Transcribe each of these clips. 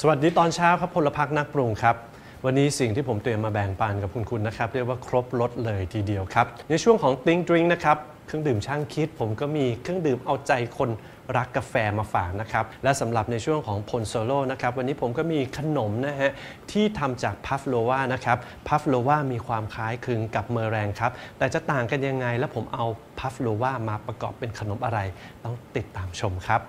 สวัสดีตอนเช้าครับพลพักนักปรุงครับ วันนี้สิ่งที่ผมเตรียมมาแบ่งปันกับคุณคุณนะครับ เรียกว่าครบรสเลยทีเดียวครับ ในช่วงของ Think Drink นะครับ เครื่องดื่มช่างคิด ผมก็มีเครื่องดื่มเอาใจคนรักกาแฟมาฝากนะครับ และสำหรับในช่วงของพลโซโล่นะครับ วันนี้ผมก็มีขนมนะฮะ ที่ทำจากพัฟโลวานะครับ พัฟโลวามีความคล้ายคลึงกับเมอแรงครับ แต่จะต่างกันยังไงแล้วผมเอาพัฟโลวามาประกอบเป็นขนมอะไร ต้องติดตามชมครับ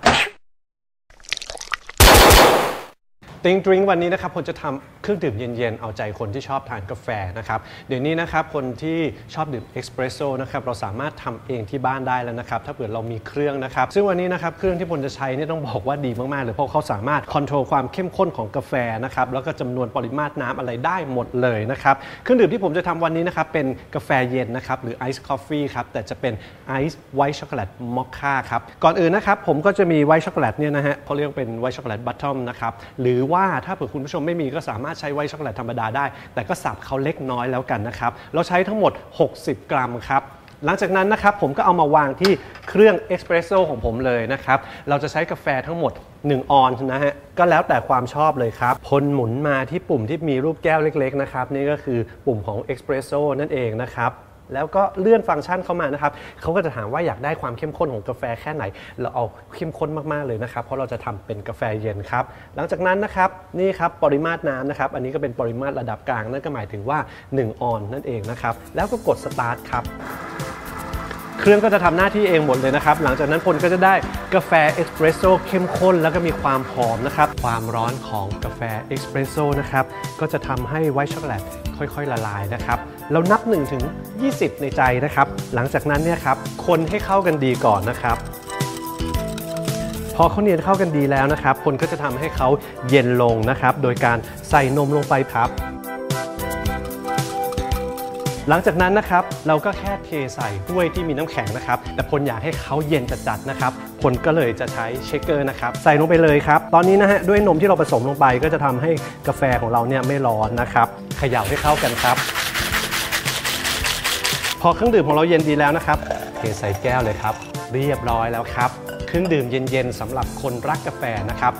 ติงดริงวันนี้นะครับผมจะทำเครื่องดื่มเย็นๆ เอาใจคนที่ชอบทานกาแฟนะครับ เดี๋ยวนี้นะครับคนที่ชอบดื่มเอสเปรสโซ่นะครับเราสามารถทำเองที่บ้านได้แล้วนะครับ ถ้าเกิดเรามีเครื่องนะครับ ซึ่งวันนี้นะครับเครื่องที่ผมจะใช้นี่ต้องบอกว่าดีมากๆเลยเพราะเขาสามารถคอนโทรลความเข้มข้นของกาแฟนะครับแล้วก็จำนวนปริมาตรน้ำอะไรได้หมดเลยนะครับเครื่องดื่มที่ผมจะทำวันนี้นะครับเป็นกาแฟเย็นนะครับหรือไอซ์คอฟฟี่ครับแต่จะเป็นไอซ์ไวท์ช็อกโกแลตมอคค่าครับก่อนอื่นนะครับผมก็จะมีไวท์ช็อกโกแลตเนี่ยนะฮะเขาเรียกเป็นไวท์ช็อกโกแลตบัตทอมนะครับหรือว่่าถ้าเผื่อคุณผู้ชมไม่มีก็สามารถใช้ไวท์ช็อกโกแลตธรรมดาได้ แต่ก็สับเขาเล็กน้อยแล้วกันนะครับ เราใช้ทั้งหมด 60 กรัมครับ หลังจากนั้นนะครับผมก็เอามาวางที่เครื่องเอสเปรสโซ่ของผมเลยนะครับ เราจะใช้กาแฟทั้งหมด 1 ออนนะฮะ ก็แล้วแต่ความชอบเลยครับ พลหมุนมาที่ปุ่มที่มีรูปแก้วเล็กๆนะครับ นี่ก็คือปุ่มของเอสเปรสโซ่นั่นเองนะครับ แล้วก็เลื่อนฟังก์ชันเข้ามานะครับเขาก็จะถามว่าอยากได้ความเข้มข้นของกาแฟแค่ไหน เราเอาเข้มข้นมากๆเลยนะครับ เพราะเราจะทำเป็นกาแฟเย็นครับ หลังจากนั้นนะครับนี่ครับปริมาตรน้ำนะครับ อันนี้ก็เป็นปริมาตรระดับกลางนั่นก็หมายถึงว่า 1 ออนนั่นเองนะครับ แล้วก็กดสตาร์ทครับ เครื่องก็จะทำหน้าที่เองหมดเลยนะครับ หลังจากนั้นพลก็จะได้กาแฟเอสเปรสโซ่เข้มข้นแล้วก็มีความหอมนะครับ ความร้อนของกาแฟเอสเปรสโซ่นะครับ ก็จะทำให้ไวท์ช็อกโกแลตค่อยๆ ละลายนะครับเรานับ1ถึง20 ในใจนะครับ หลังจากนั้นเนี่ยครับคนให้เข้ากันดีก่อนนะครับพอเขาเนียนเข้ากันดีแล้วนะครับพลก็จะทำให้เขาเย็นลงนะครับ โดยการใส่นมลงไปครับ หลังจากนั้นนะครับ เราก็แค่เทใส่ถ้วยที่มีน้ำแข็งนะครับ แต่พลอยากให้เขาเย็นจัดๆนะครับพลก็เลยจะใช้เชคเกอร์นะครับ ใส่ลงไปเลยครับ ตอนนี้นะฮะด้วยนมที่เราผสมลงไปก็จะทำให้กาแฟของเราเนี่ยไม่ร้อนนะครับเขย่าให้เข้ากันครับ พอเครื่องดื่มของเราเย็นดีแล้วนะครับเทใส่แก้วเลยครับ เรียบร้อยแล้วครับเครื่องดื่มเย็นๆสำหรับคนรักกาแฟนะครับ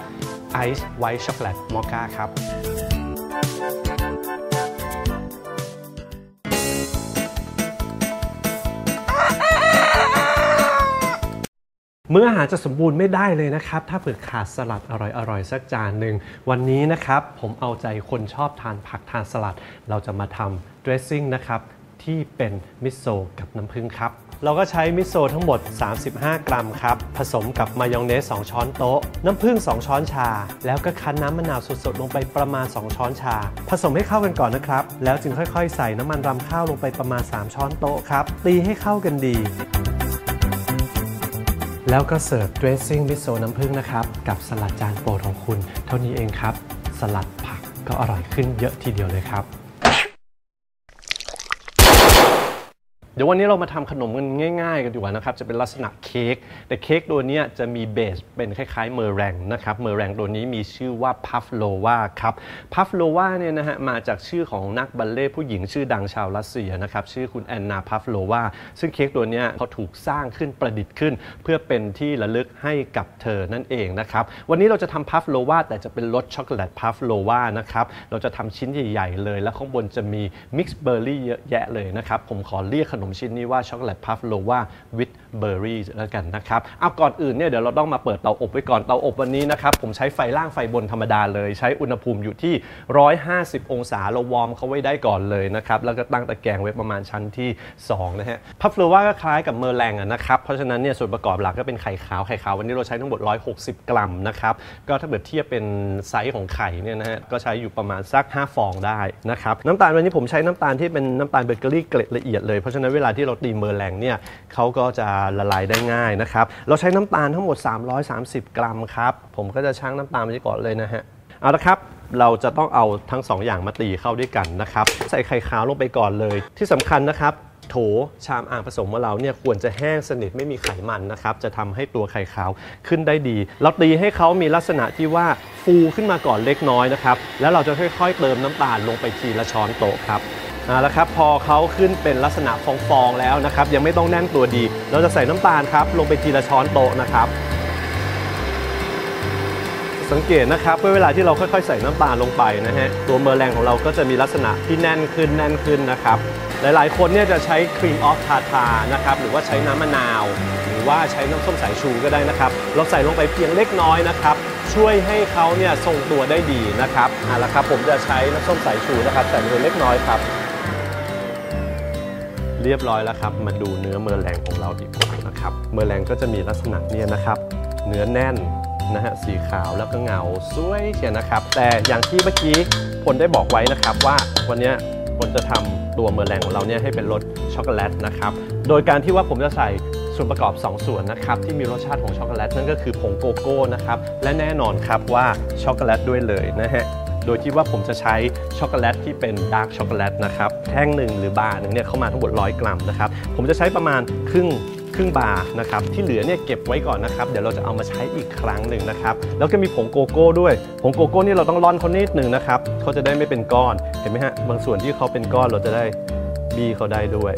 ไอซ์ไวท์ช็อกโกแลตมอคค่าครับ มื้ออาหารจะสมบูรณ์ไม่ได้เลยนะครับ ถ้าเผื่อขาดสลัดอร่อยๆ สักจานหนึ่ง วันนี้นะครับ ผมเอาใจคนชอบทานผักทานสลัด เราจะมาทำ dressing นะครับ ที่เป็นมิโซะกับน้ำผึ้งครับ เราก็ใช้มิโซะทั้งหมด 35 กรัมครับ ผสมกับมายองเนส 2 ช้อนโต๊ะ น้ำผึ้ง 2 ช้อนชา แล้วก็คั้นน้ำมะนาวสดๆ ลงไปประมาณ 2 ช้อนชา ผสมให้เข้ากันก่อนนะครับ แล้วจึงค่อยๆ ใส่น้ำมันรำข้าวลงไปประมาณ 3 ช้อนโต๊ะครับ ตีให้เข้ากันดี แล้วก็เสิร์ฟดเรซซิ่งมิโซะน้ำผึ้งนะครับ กับสลัดจานโปรดของคุณ เท่านี้เองครับ สลัดผักก็อร่อยขึ้นเยอะทีเดียวเลยครับ เดี๋ยววันนี้เรามาทำขนมกันง่ายๆ กันดีกว่านะครับ จะเป็นลักษณะเค้ก แต่เค้กตัวนี้จะมีเบสเป็นคล้ายๆเมอแรงนะครับ เมอแรงตัวนี้มีชื่อว่าพัฟโลวาครับ พัฟโลวาเนี่ยนะฮะมาจากชื่อของนักบัลเล่ต์ผู้หญิงชื่อดังชาวรัสเซียนะครับ ชื่อคุณแอนนาพัฟโลวา ซึ่งเค้กตัวนี้เขาถูกสร้างขึ้นประดิษฐ์ขึ้น เพื่อเป็นที่ระลึกให้กับเธอนั่นเองนะครับ วันนี้เราจะทำพัฟโลวาแต่จะเป็นรสช็อกโกแลตพัฟโลวานะครับ เราจะทำชิ้นใหญ่ๆเลย แล้วข้างบนจะมีมิกซ์เบอร์รี่เยอะแยะเลยนะครับ ผมขอเรียกขนมชิ้นนี้ว่าช็อกโกแลตพัฟโลวาวิดเบอร์รี่แล้วกันนะครับเอาก่อนอื่นเนี่ยเดี๋ยวเราต้องมาเปิดเตาอบไว้ก่อนเตาอบวันนี้นะครับผมใช้ไฟล่างไฟบนธรรมดาเลย ใช้อุณหภูมิอยู่ที่ 150 องศาเราวอร์มเขาไว้ได้ก่อนเลยนะครับแล้วก็ตั้งตะแกรงไว้ประมาณชั้นที่2นะฮะพัฟโลวาก็คล้ายกับเมอร์แรงนะครับเพราะฉะนั้นเนี่ยส่วนประกอบหลักก็เป็นไข่ขาวไข่ขาววันนี้เราใช้ทั้งหมด 160 กรัมนะครับก็ถ้าเกิดเทียบเป็นไซส์ของไข่เนี่ยนะฮะก็ใช้อยู่ประมาณสัก 5 ฟองได้นะครับน้ำตาลวันนี้ผมใช้น้ำตาลที่เป็นน้ำตาลเบเกอรี่เกล็ดละเอียดเลยเพราะฉะนั้นเวลาที่เราตีเมอร์แรงเนี่ยเขาก็จะละลายได้ง่ายนะครับ เราใช้น้ำตาลทั้งหมด 330 กรัมครับ ผมก็จะชั่งน้ำตาลไปก่อนเลยนะฮะ เอาละครับเราจะต้องเอาทั้งสองอย่างมาตีเข้าด้วยกันนะครับ ใส่ไข่ขาวลงไปก่อนเลย ที่สำคัญนะครับโถชามอ่างผสมของเราเนี่ยควรจะแห้งสนิทไม่มีไขมันนะครับ จะทำให้ตัวไข่ขาวขึ้นได้ดี เราตีให้เขามีลักษณะที่ว่าฟูขึ้นมาก่อนเล็กน้อยนะครับ แล้วเราจะค่อยๆเติมน้ำตาลลงไปทีละช้อนโต๊ะครับ เอาละครับพอเขาขึ้นเป็นลักษณะฟองๆแล้วนะครับ ยังไม่ต้องแน่นตัวดี เราจะใส่น้ำตาลครับ ลงไปทีละช้อนโต๊ะนะครับ สังเกตนะครับว่าเวลาที่เราค่อยๆ ใส่น้ำตาลลงไปนะฮะตัวเมอร์แรงของเราก็จะมีลักษณะที่แน่นขึ้นแน่นขึ้นนะครับ หลายๆ คนเนี่ยจะใช้ครีมออฟทาทานะครับหรือว่าใช้น้ำมะนาว หรือว่าใช้น้ำส้มสายชูก็ได้นะครับ เราใส่ลงไปเพียงเล็กน้อยนะครับช่วยให้เขาเนี่ยทรงตัวได้ดีนะครับเอาละครับผมจะใช้น้ำส้มสายชูนะครับใส่ลงไปเล็กน้อยครับ เรียบร้อยแล้วครับ มาดูเนื้อเมอร์แรงของเราดีกว่านะครับ เมอร์แรงก็จะมีลักษณะเนี่ยนะครับ เนื้อแน่นนะฮะสีขาวแล้วก็เงาสวยเชียนะครับ แต่อย่างที่เมื่อกี้พลได้บอกไว้นะครับว่าวันนี้ยพลจะทำตัวเมอร์แรงของเราเนี่ยให้เป็นรสช็อกโกแลตนะครับ โดยการที่ว่าผมจะใส่ส่วนประกอบ 2 ส่วนนะครับที่มีรสชาติของช็อกโกแลตนั่นก็คือผงโกโก้นะครับและแน่นอนครับว่าช็อกโกแลตด้วยเลยนะฮะ โดยที่ว่าผมจะใช้ช็อกโกแลตที่เป็นดาร์กช็อกโกแลตนะครับแท่งหนึ่งหรือบาร์หนึ่งเนี่ยเข้ามาทั้งหมด100 กรัมนะครับผมจะใช้ประมาณครึ่งครึ่งบาร์นะครับที่เหลือเนี่ยเก็บไว้ก่อนนะครับเดี๋ยวเราจะเอามาใช้อีกครั้งหนึ่งนะครับแล้วก็มีผงโกโก้ด้วยผงโกโก้นี่เราต้องร่อนเขานิดหนึ่งนะครับเขาจะได้ไม่เป็นก้อนเห็นไหมฮะบางส่วนที่เขาเป็นก้อนเราจะได้บีเขาได้ด้วย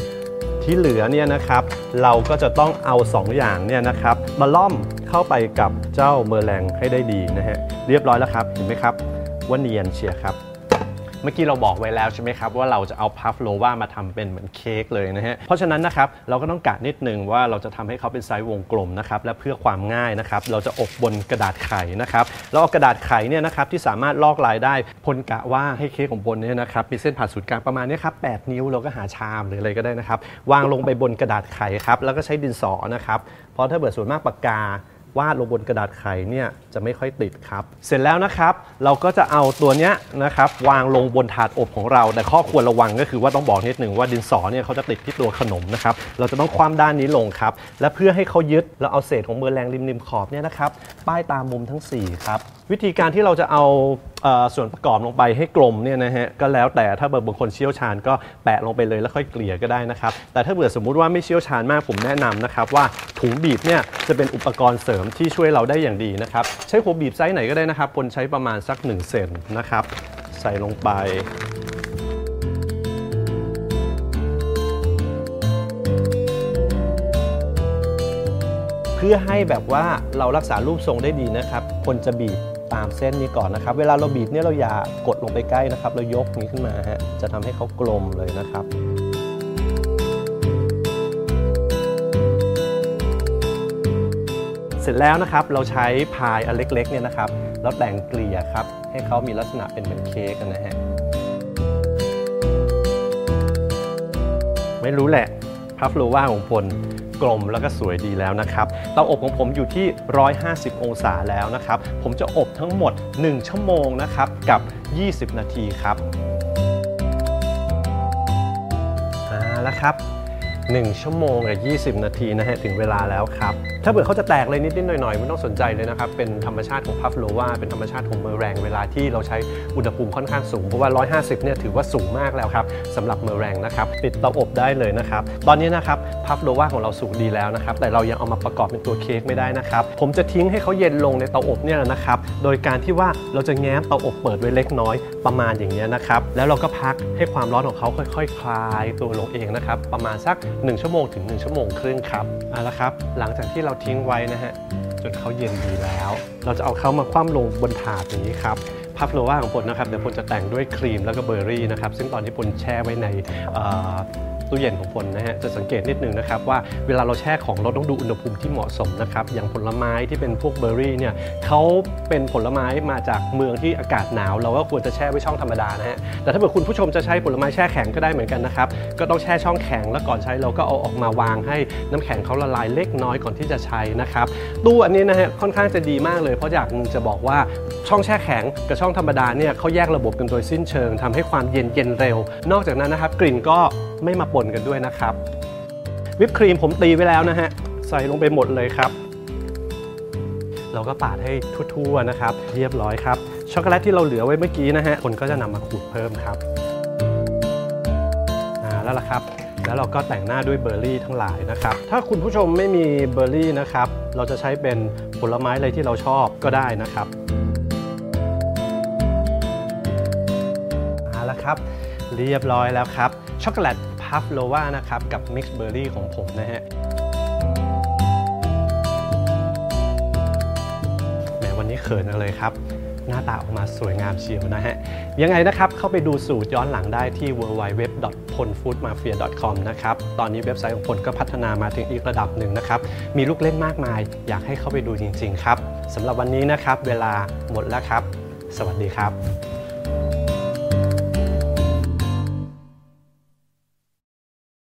ที่เหลือเนี่ยนะครับเราก็จะต้องเอา 2 อย่างเนี่ยนะครับมาล่อมเข้าไปกับเจ้าเมอร์แรงให้ได้ดีนะฮะเรียบร้อยแล้วครับเห็นไหมครับ ว่าเนียนเชียครับ เมื่อกี้เราบอกไว้แล้วใช่ไหมครับว่าเราจะเอาพัฟโลว่ามาทำเป็นเหมือนเค้กเลยนะฮะ เพราะฉะนั้นนะครับเราก็ต้องกะนิดนึงว่าเราจะทำให้เขาเป็นไซส์วงกลมนะครับและเพื่อความง่ายนะครับเราจะอบบนกระดาษไขนะครับแล้วเอากระดาษไขเนี่ยนะครับที่สามารถลอกลายได้พลกะว่าให้เค้กของพลเนี่ยนะครับมีเส้นผ่าศูนย์กลางประมาณนี้ครับ8นิ้วเราก็หาชามหรืออะไรก็ได้นะครับวางลงไปบนกระดาษไขครับแล้วก็ใช้ดินสอนะครับเพราะถ้าเบิดส่วนมากปากกา วาดลงบนกระดาษไขเนี่ยจะไม่ค่อยติดครับ เสร็จแล้วนะครับ เราก็จะเอาตัวเนี้ยนะครับวางลงบนถาดอบของเรา แต่ข้อควรระวังก็คือว่าต้องบอกนิดหนึ่งว่าดินสอเนี่ยเขาจะติดที่ตัวขนมนะครับ เราจะต้องคว่ำด้านนี้ลงครับ และเพื่อให้เขายึดเราเอาเศษของเบอร์แรงริมริมขอบเนี่ยนะครับป้ายตามมุมทั้ง 4 ครับ วิธีการที่เราจะเอาส่วนประกอบลงไปให้กลมเนี่ยนะฮะก็แล้วแต่ถ้าเบอร์บางคนเชี่ยวชาญก็แปะลงไปเลยแล้วค่อยเกลี่ยก็ได้นะครับ แต่ถ้าเบื่อสมมุติว่าไม่เชี่ยวชาญมากผมแนะนำนะครับว่าถุงบีบเนี่ยจะเป็นอุปกรณ์เสริมที่ช่วยเราได้อย่างดีนะครับ ใช้หัวบีบไซส์ไหนก็ได้นะครับปนใช้ประมาณสัก1เซนนะครับใส่ลงไปเพื่อให้แบบว่าเรารักษารูปทรงได้ดีนะครับ คนจะบีบ ตามเส้นนี้ก่อนนะครับ เวลาเราบีบเนี่ยเราอย่ากดลงไปใกล้นะครับ เรายกนี้ขึ้นมาฮะ จะทำให้เขากลมเลยนะครับเสร็จแล้วนะครับเราใช้พายอันเล็กๆเนี่ยนะครับแล้วแต่งเกลี่ยครับให้เขามีลักษณะเป็นเหมือนเค้กกันนะฮะไม่รู้แหละพัฟโลว่าของพลกลมแล้วก็สวยดีแล้วนะครับ ตาอบของผมอยู่ที่ 150 องศาแล้วนะครับ ผมจะอบทั้งหมด 1 ชั่วโมงนะครับกับ 20 นาทีครับอ่าละครับ 1 ชั่วโมงกับ20 นาทีนะฮะถึงเวลาแล้วครับ ถ้าเผื่อเขาจะแตกเลยนิดๆหน่อยๆไม่ต้องสนใจเลยนะครับ เป็นธรรมชาติของพัฟโลวาเป็นธรรมชาติของเมอร์แรงเวลาที่เราใช้อุณหภูมิค่อนข้างสูง เพราะว่า 150 เนี่ยถือว่าสูงมากแล้วครับสำหรับเมอร์แรงนะครับปิดเตาอบได้เลยนะครับ ตอนนี้นะครับพัฟโลวาของเราสุกดีแล้วนะครับ แต่เรายังเอามาประกอบเป็นตัวเค้กไม่ได้นะครับ ผมจะทิ้งให้เขาเย็นลงในเตาอบเนี่ยนะครับ โดยการที่ว่าเราจะแง้มเตาอบเปิดไว้เล็กน้อยประมาณอย่างนี้ยนะครับ แล้วเราก็พักให้ความร้อนของเขาค่อย ๆ คลายตัวลงเองนะครับ ประมาณสัก1 ชั่วโมงถึง 1 ชั่วโมงครึ่งครับเอาละครับ หลังจากที่เราทิ้งไว้นะฮะจนเขาเย็นดีแล้ว เราจะเอาเขามาคว่ำลงบนถาดนี้ครับพัฟโลว่าของพลนะครับเดี๋ยวพลจะแต่งด้วยครีมแล้วก็เบอร์รี่นะครับซึ่งตอนที่พลแช่ไว้ใน ตู้เย็นของพลนะฮะจะสังเกตนิดนึงนะครับว่าเวลาเราแช่ของเราต้องดูอุณหภูมิที่เหมาะสมนะครับอย่างผลไม้ที่เป็นพวกเบอร์รี่เนี่ยเขาเป็นผลไม้มาจากเมืองที่อากาศหนาว เราก็ควรจะแช่ไว้ช่องธรรมดานะฮะแต่ถ้าเกิดคุณผู้ชมจะใช้ผลไม้แช่แข็งก็ได้เหมือนกันนะครับก็ต้องแช่ช่องแข็งแล้วก่อนใช้เราก็เอาออกมาวางให้น้ำแข็งเขาละลายเล็กน้อยก่อนที่จะใช้นะครับตู้อันนี้นะฮะค่อนข้างจะดีมากเลย เพราะอยากจะบอกว่าช่องแช่แข็งกับช่องธรรมดาเนี่ยเขาแยกระบบกันโดยสิ้นเชิงทำให้ความเย็นเย็นเร็ว นอกจากนั้นนะครับกลิ่นก็ไม่มาปนกันด้วยนะครับ วิปครีมผมตีไว้แล้วนะฮะ ใส่ลงไปหมดเลยครับ เราก็ปาดให้ทั่วๆนะครับ เรียบร้อยครับ ช็อกโกแลตที่เราเหลือไว้เมื่อกี้นะฮะ คนก็จะนำมาขูดเพิ่มครับอ่าแล้วล่ะครับแล้วเราก็แต่งหน้าด้วยเบอร์รี่ทั้งหลายนะครับ ถ้าคุณผู้ชมไม่มีเบอร์รี่นะครับ เราจะใช้เป็นผลไม้อะไรที่เราชอบก็ได้นะครับเอาละครับ เรียบร้อยแล้วครับ ช็อกโกแลต พัฟโลวานะครับกับมิกซ์เบอร์รี่ของผมนะฮะแหมวันนี้เขินๆเลยครับ หน้าตาออกมาสวยงามเชียวนะฮะ ยังไงนะครับเข้าไปดูสูตรย้อนหลังได้ที่ www.polfoodmafia.com นะครับ ตอนนี้เว็บไซต์ของพลก็พัฒนามาถึงอีกระดับหนึ่งนะครับ มีลูกเล่นมากมาย อยากให้เข้าไปดูจริง ๆ ครับสำหรับวันนี้นะครับเวลาหมดแล้วครับ สวัสดีครับ